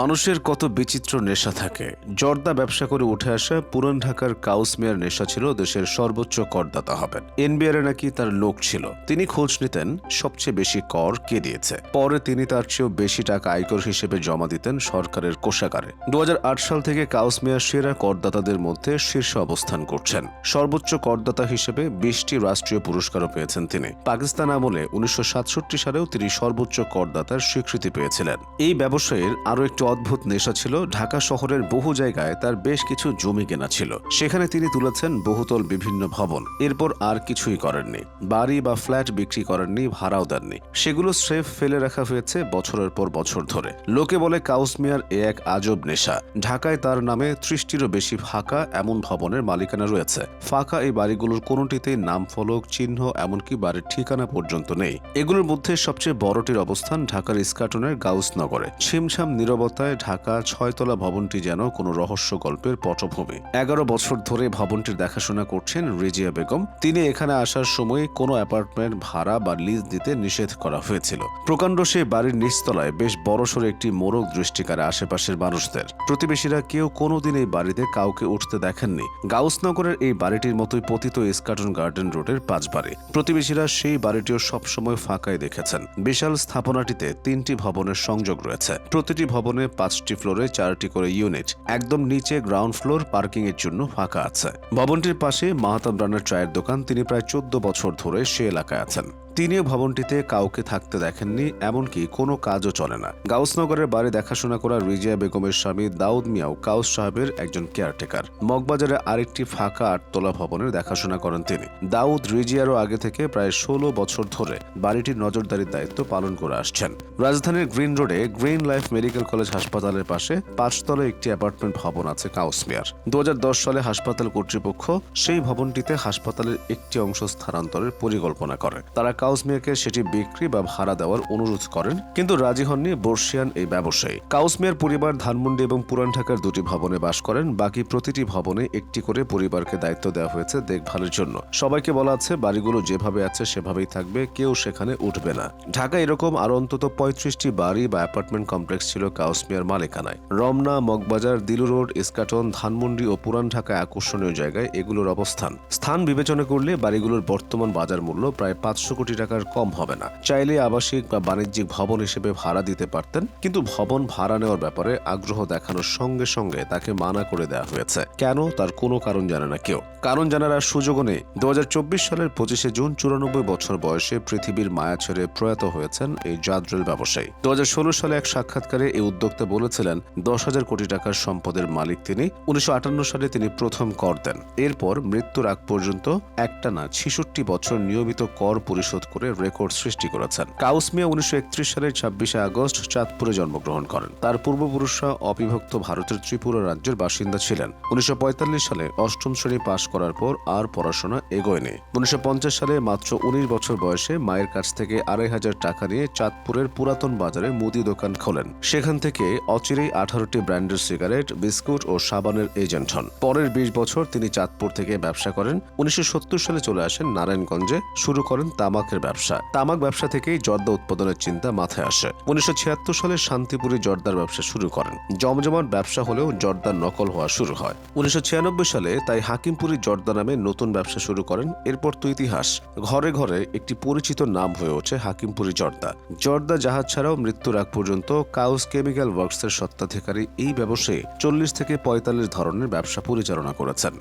মানুষের কত বিচিত্র নেশা থাকে। জর্দা ব্যবসা করে উঠে আসা পুরান ঢাকার কাউস মেয়ার নেশা ছিল দেশের সর্বোচ্চ করদাতা হবেন। এনবিআর নাকি তার লোক ছিল। তিনি খোঁজ নিতেন সবচেয়ে বেশি কর কে দিয়েছে। পরে তিনি তার চেয়েও বেশি টাকা আয়কর হিসেবে জমা দিতেন সরকারের কোষাগারে। দু সাল থেকে কাউস মেয়ার সেরা করদাতাদের মধ্যে শীর্ষে অবস্থান করছেন। সর্বোচ্চ করদাতা হিসেবে বিশটি রাষ্ট্রীয় পুরস্কারও পেয়েছেন তিনি। পাকিস্তান আমলে উনিশশো সাতষট্টি সালেও তিনি সর্বোচ্চ করদাতার স্বীকৃতি পেয়েছিলেন। এই ব্যবসায়ীর আরও একটি অদ্ভুত নেশা ছিল। ঢাকা শহরের বহু জায়গায় তার বেশ কিছু জমি কেনা ছিল। সেখানে তিনি তুলেছেন বহুতল বিভিন্ন ভবন। এরপর আর কিছুই করেননি। বাড়ি বা ফ্ল্যাট বিক্রি করেননি, ভাড়াও দেননি। সেগুলো স্রেফ ফেলে রাখা হয়েছে বছরের পর বছর ধরে। লোকে বলে কাউস মিয়ার এ এক আজব নেশা। ঢাকায় তার নামে ত্রিশটিরও বেশি ফাঁকা এমন ভবনের মালিকানা রয়েছে। ফাঁকা এই বাড়িগুলোর কোনোটিতেই নাম, ফলক, চিহ্ন এমনকি বাড়ির ঠিকানা পর্যন্ত নেই। এগুলোর মধ্যে সবচেয়ে বড়টির অবস্থান ঢাকার ইস্কাটনের গাউসনগরে। ছিমছাম নীরবতায় ঢাকা ছয়তলা ভবনটি যেন কোনো রহস্য গল্পের পটভূমি। এগারো বছর ধরে ভবনটির দেখাশোনা করছেন রিজিয়া বেগম। তিনি এখানে আসার সময় কোনো অ্যাপার্টমেন্ট ভাড়া বা লিজ দিতে নিষেধ করা হয়েছিল। প্রকাণ্ড সেই বাড়ির নিচতলায় বেশ বড়সড় একটি মোরগ দৃষ্টি করে আশেপাশের মানুষদের। প্রতিবেশীরা কেউ কোনোদিন এই বাড়িতে কাউকে উঠতে দেখেননি। গাউসনগরের এই বাড়িটির মতোই পতিত ইস্কাটন গার্ডেন রোডের পাঁচ বাড়ি প্রতিবেশীরা সেই বাড়িটিও সবসময় ফাঁকায় দেখেছেন। বিশাল স্থাপনাটিতে তিনটি ভবনের সংযোগ রয়েছে। প্রতিটি ভবনে পাঁচটি ফ্লোরে চারটি করে ইউনিট একদম নিচে গ্রাউন্ড ফ্লোর পার্কিং এর জন্য ফাঁকা আছে। ভবনটির পাশে মাহাতাম রানার চায়ের দোকান, তিনি প্রায় চোদ্দ বছর ধরে সে এলাকায় আছেন। তিনিও ভবনটিতে কাউকে থাকতে দেখেননি, এমনকি কোনো কাজও চলে না। গাউসনগরের বাড়ি দেখাশোনা করা রিজিয়া বেগমের স্বামী দাউদ মিয়াও কাউস সাহেবের একজন কেয়ারটেকার। মগবাজারে আরেকটি ফাঁকা আটতলা ভবনের দেখাশোনা করেন তিনি। দাউদ রিজিয়ারও আগে থেকে প্রায় ষোলো বছর ধরে বাড়িটির নজরদারির দায়িত্ব পালন করে আসছেন। রাজধানীর গ্রিন রোডে গ্রিন লাইফ মেডিকেল কলেজ হাসপাতালের পাশে পাঁচতলা একটি অ্যাপার্টমেন্ট ভবন আছে কাউসমিয়ার দু সালে হাসপাতাল কর্তৃপক্ষ সেই ভবনটিতে হাসপাতালের একটি অংশ স্থানান্তরের পরিকল্পনা করে। তারা কাউসমিয়াকে সেটি বিক্রি বা ভাড়া দেওয়ার অনুরোধ করেন, কিন্তু রাজি হননি বর্ষিয়ান এই ব্যবসায়ী। কাউসমিয়ার পরিবার ধানমন্ডি এবং পুরান ঢাকার দুটি ভবনে বাস করেন, বাকি প্রতিটি ভবনে একটি করে পরিবারকে দায়িত্ব দেওয়া হয়েছে দেখভালের জন্য। সবাইকে বলা আছে, বাড়িগুলো যেভাবে আছে সেভাবেই থাকবে, কেউ সেখানে উঠবে না। ঢাকা এরকম আর অন্তত পঁয়ত্রিশটি বাড়ি বা অ্যাপার্টমেন্ট কমপ্লেক্স ছিল কাউসমিয়ার মালিকানায়। রমনা, মগবাজার, দিলু রোড, ইস্কাটন, ধানমন্ডি ও পুরান ঢাকায় আকর্ষণীয় জায়গায় এগুলোর অবস্থান। স্থান বিবেচনা করলে বাড়িগুলোর বর্তমান বাজার মূল্য প্রায় পাঁচশো কোটি টাকার কম হবে না। চাইলে আবাসিক বা বাণিজ্যিক ভবন হিসেবে ভাড়া দিতে পারতেন, কিন্তু ভবন ভাড়া নেওয়ার ব্যাপারে আগ্রহ দেখানোর সঙ্গে সঙ্গে তাকে মানা করে দেওয়া হয়েছে। কেন? তার কোনো কারণ জানে না কেউ। কারণ জানার আর সুযোগও নেই। দু সালের পঁচিশে জুন চুরানব্বই বছর বয়সে পৃথিবীর মায়া ছেড়ে প্রয়াত হয়েছেন এই জাদ্রেল ব্যবসায়ী। দু হাজার ষোলো সালে এক সাক্ষাৎকারে এই উদ্যোক্তা বলেছিলেন, দশ হাজার কোটি টাকার সম্পদের মালিক তিনি। উনিশশো আটান্ন সালে তিনি প্রথম কর দেন। এরপর মৃত্যুর আগ পর্যন্ত একটানা ছিষট্টি বছর নিয়মিত কর পরিশোধ করে রেকর্ড সৃষ্টি করেছেন। কাউসমিয়া উনিশশো সালের ছাব্বিশে আগস্ট চাঁদপুরে জন্মগ্রহণ করেন। তার পূর্বপুরুষরা অবিভক্ত ভারতের ত্রিপুরা রাজ্যের বাসিন্দা ছিলেন। উনিশশো সালে অষ্টম শ্রেণি পাশ করার পর আর পড়াশোনা এগোয়নি। উনিশশো সালে মাত্র উনিশ বছর বয়সে মায়ের কাছ থেকে আড়াই হাজার টাকা নিয়ে চাঁদপুরের পুরাতন বাজারে মুদি দোকান খোলেন। সেখান থেকে অচিরেই আঠারোটি ব্র্যান্ডের সিগারেট, বিস্কুট ও সাবানের এজেন্ট হন। পরের বিশ বছর তিনি চাঁদপুর থেকে ব্যবসা করেন। উনিশশো সত্তর সালে চলে আসেন নারায়ণগঞ্জে। শুরু করেন তামাকের ব্যবসা। তামাক ব্যবসা থেকেই জর্দা উৎপাদনের চিন্তা মাথায় আসে। উনিশশো ছিয়াত্তর সালে শান্তিপুরে জর্দার ব্যবসা শুরু করেন। জমজমাট ব্যবসা হলেও জর্দার নকল হওয়া শুরু হয়। উনিশশো ছিয়ানব্বই সালে তাই হাকিমপুরি জর্দা নামে নতুন ব্যবসা শুরু করেন। এরপর তো ইতিহাস। ঘরে ঘরে একটি পরিচিত নাম হয়ে ওঠে হাকিমপুরি জর্দা। জর্দা জাহাজ ছাড়াও মৃত্যুর আগ পর্যন্ত কাউস কেমিক্যাল ওয়ার্কসের স্বত্বাধিকারী এই ব্যবসায়ী চল্লিশ থেকে পঁয়তাল্লিশ ধরনের ব্যবসা পরিচালনা করেছেন।